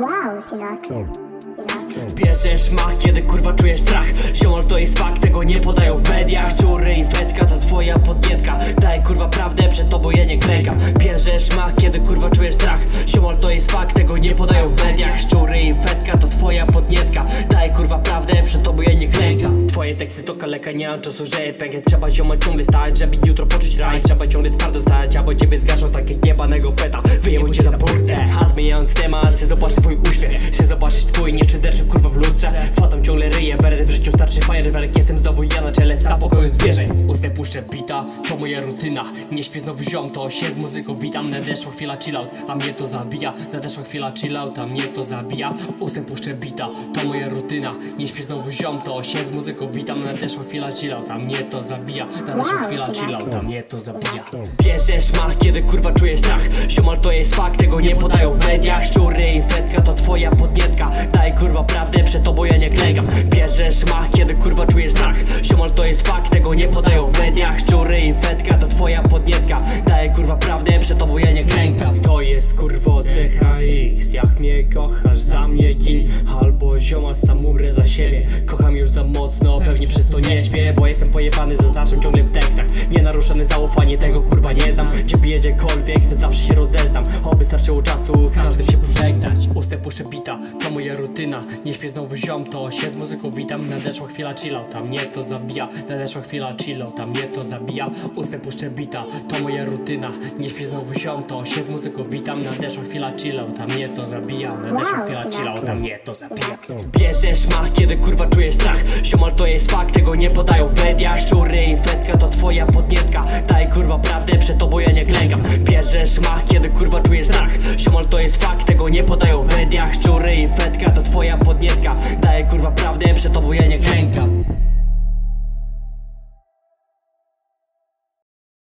Wow. Sinatra. Bierzesz mach, kiedy kurwa czujesz strach. Ziomal to jest fakt, tego nie podają w mediach. Czury i fetka to twoja podnietka. Daj kurwa prawdę, przed tobą ja nie klękam. Bierzesz mach, kiedy kurwa czujesz strach. Ziomal to jest fakt, tego nie podają w mediach. Szczury i fetka to twoja podnietka. Daj kurwa prawdę, przed tobą ja nie klękam. Twoje teksty to kaleka, nie mam czasu, że Trzeba ziomal ciągle stać, żeby jutro poczuć raj. Trzeba ciągle twardo stać, albo ciebie zgaszą tak jak jebanego peta. Wyjęły cię za burtę A zmieniając temat, chcę zobaczyć twój uśmiech. Chcę zobaczyć twój nieczynderczy kurwa w lustrze. Fatam ciągle beret w życiu starczy fajerwerek Jestem znowu ja na czele sa pokoju zwierzeń puszczę bita, to moja rutyna. Nie śpię znowu ziom, to się z muzyką witam. Nadeszła chwila chillout, a mnie to zabija. Nadeszła chwila chillout, a mnie to zabija. Ustę puszczę bita, to moja rutyna. Nie śpię znowu ziom, to się z muzyką witam. Nadeszła chwila chillout, a mnie to zabija. Nadeszła chwila chillout, a mnie to zabija. Bierzesz mach, kiedy kurwa czujesz strach. Ziomal to jest fakt, tego nie podają w mediach. Szczury i fetka to twoja podnietka. Daj kurwa prawdę, przed tobą ja nie klękam. Bierzesz mach, kiedy kurwa czujesz strach. Ziomal to jest fakt, tego nie podają w mediach. Szczury i fetka to twoja podnietka. Daj kurwa prawdę, przed tobą ja nie klękam. To jest kurwo CHX Jak mnie kochasz, za mnie gin. Albo zioma sam umrę za siebie. Kocham już za mocno, pewnie przez to nie śpię Bo jestem pojebany, zaznaczam ciągle w tekstach. Nienaruszone zaufanie, tego kurwa nie znam. Gdzie gdziekolwiek, zawsze się rozeznam. Oby starczyło czasu, z każdym się pożegnać. Ustę puszczę bita, to moja rutyna. Nie śpię znowu ziom, to się z muzyką witam. Nadeszła chwila chillout, a mnie to zabija. Nadeszła chwila chillout, a mnie to zabija. Ustę puszczę bita, to moja rutyna. Nie śpię znowu ziom, to się z muzyką witam. Nadeszła chwila chillout, a mnie to zabija. Nadeszła Wow, chwila a mnie to zabija. Bierzesz mach, kiedy kurwa czujesz strach. Ziomal to jest fakt, tego nie podają w mediach. Szczury i fetka to twoja podnietka. Daj kurwa prawdę, przed tobą ja nie klękam. Bierzesz mach, kiedy kurwa czujesz strach. Ziomal to jest fakt, tego nie podają w mediach. Szczury i fetka to twoja podnietka Daj kurwa prawdę, przed tobą ja nie klękam